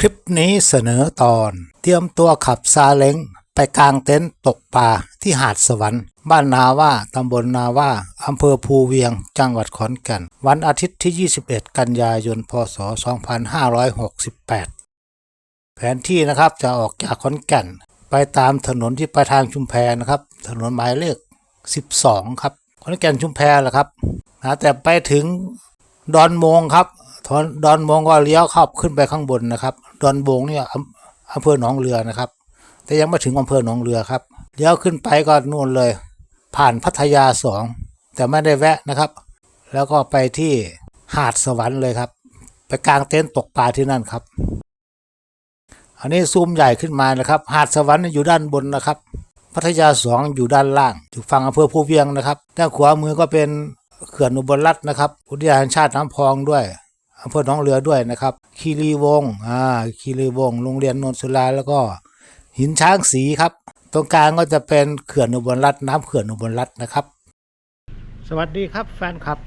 คลิปนี้เสนอตอน เตรียมตัวขับซาเล้ง ไปกลางเต็นท์ตกปลาที่หาดสวรรค์ บ้านนาว่าตำบลนาว่าอำเภอภูเวียง จังหวัดขอนแก่น วันอาทิตย์ที่ 21 กันยายน พศ 2568 แผนที่นะครับจะออกจากขอนแก่น ไปตามถนนที่ไปทางชุมแพนะครับ ถนนหมายเลข 12 ครับ ขอนแก่นชุมแพแหละครับนะแต่ไปถึงดอนโมงครับ ทอนดอนโมงก็เลี้ยวเข้าขึ้นไปข้างบนนะครับ ดอนโมงเนี่ยอำเภอหนองเรือนะครับ แต่ยังไม่ถึงอำเภอหนองเรือครับเลี้ยวขึ้นไปก็นู่นเลย ผ่านพัทยาสองแต่ไม่ได้แวะนะครับ แล้วก็ไปที่หาดสวรรค์เลยครับ ไปกางเต็นท์ตกปลาที่นั่นครับ อันนี้ซูมใหญ่ขึ้นมานะครับ หาดสวรรค์อยู่ด้านบนนะครับ พัทยาสองอยู่ด้านล่างอยู่ฝั่งอำเภอภูเวียงนะครับด้านขวามือก็เป็นเขื่อนอุบลรัตน์นะครับอุทยานแห่งชาติน้ำพองด้วย อำเภอหนองเรือด้วยนะครับคีรีวงอ่าคีรีวงโรงเรียนนนสุราแล้วก็หินช้างสีครับ ตรงกลางก็จะเป็นเขื่อนอุบลรัตน์น้ำเขื่อนอุบลรัตน์นะครับ สวัสดีครับแฟนคลับ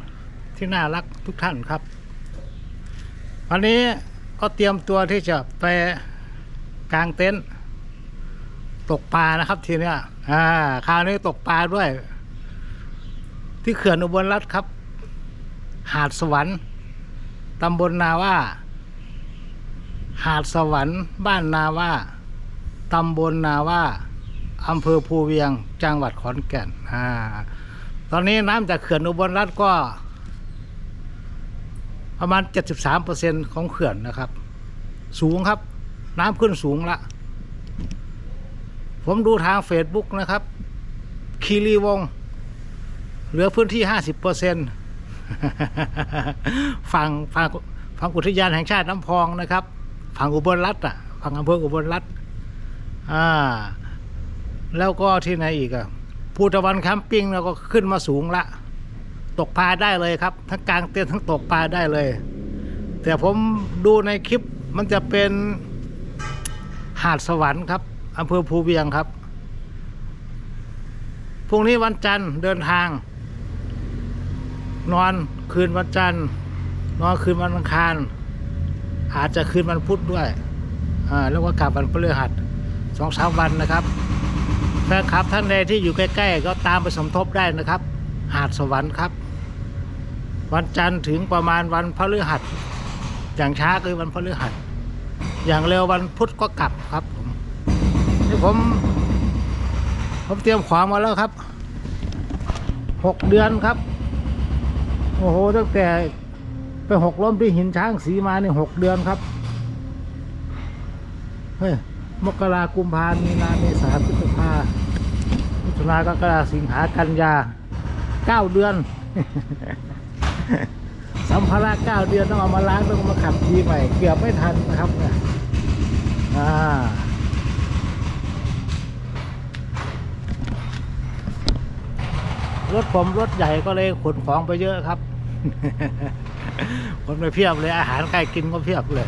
ที่น่ารักทุกท่านครับ วันนี้ก็เตรียมตัวที่จะไปกางเต็นท์ตกปลานะครับทีเนี้ยอ่าคราวนี้ตกปลาด้วย ที่เขื่อนอุบลรัตน์ครับ หาดสวรรค์ ตำบลนาว่า หาดสวรรค์ บ้านนาว่าตำบลนาว่าอำเภอภูเวียง จังหวัดขอนแก่นอ่าตอนนี้น้ำจากเขื่อนอุบลรัตน์ก็ ประมาณ 73%ของเขื่อนนะครับ สูงครับ น้ำขึ้นสูงละ ผมดูทางเฟซบุ๊กนะครับ คีรีวงศ์เหลือพื้นที่ 50% ฝั่งฝั่งฝั่งอุทยานแห่งชาติน้ำพองนะครับฝั่งอุบลรัตน์อะฝั่งอำเภออุบลรัตน์อ่า แล้วก็ที่ไหนอีกอะภูตะวันแคมปิ้งเราก็ขึ้นมาสูงละ ตกปลาได้เลยครับ ทั้งกลางเต็นท์ทั้งตกปลาได้เลย แต่ผมดูในคลิปมันจะเป็นหาดสวรรค์ครับอำเภอภูเวียงครับพรุ่งนี้วันจันทร์เดินทาง นอนคืนวันจันทร์ นอนคืนวันอังคาร อาจจะคืนวันพุธด้วยอ่าแล้วก็กลับวันพฤหัสสองสามวันนะครับแฟนคลับท่านใดที่อยู่ใกล้ ๆ ก็ตามไปสมทบได้นะครับ หาดสวรรค์ครับ วันจันทร์ถึงประมาณวันพฤหัสอย่างช้าคือวันพฤหัสอย่างเร็ววันพุธก็กลับครับผมนี่ผมผมเตรียมของมาแล้วครับหกเดือนครับ โอ้โหตั้งแต่ไปหกล้มที่หินช้างสีมาเนี่ยหกเดือนครับ เฮ้ย มกรากุมภามีนาเมษาพฤษภามิถุนากรกฎาสิงหากันยาเก้าเดือน สัมภาระเก้าเดือนต้องเอามาล้างต้องมาขับทีใหม่ เกือบไม่ทันนะครับเนี่ยอ่ารถผมรถใหญ่ก็เลยขนของไปเยอะครับ คนไปเพียบเลยอาหารใกล้กินก็เพียบเลย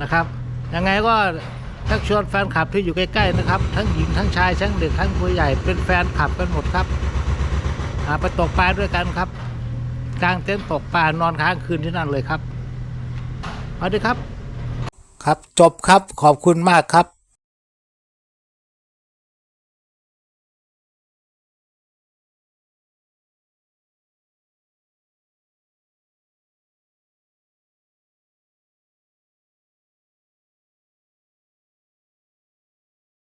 นะครับยังไงก็ทักชวนแฟนคลับที่อยู่ใกล้ๆนะครับ ทั้งหญิงทั้งชายทั้งเด็กทั้งผู้ใหญ่เป็นแฟนคลับกันหมดครับอ่าไปตกปลาด้วยกันครับกลางเต็นท์ตกปลานอนค้างคืนที่นั่นเลยครับสวัสดีครับ ครับจบครับขอบคุณมากครับ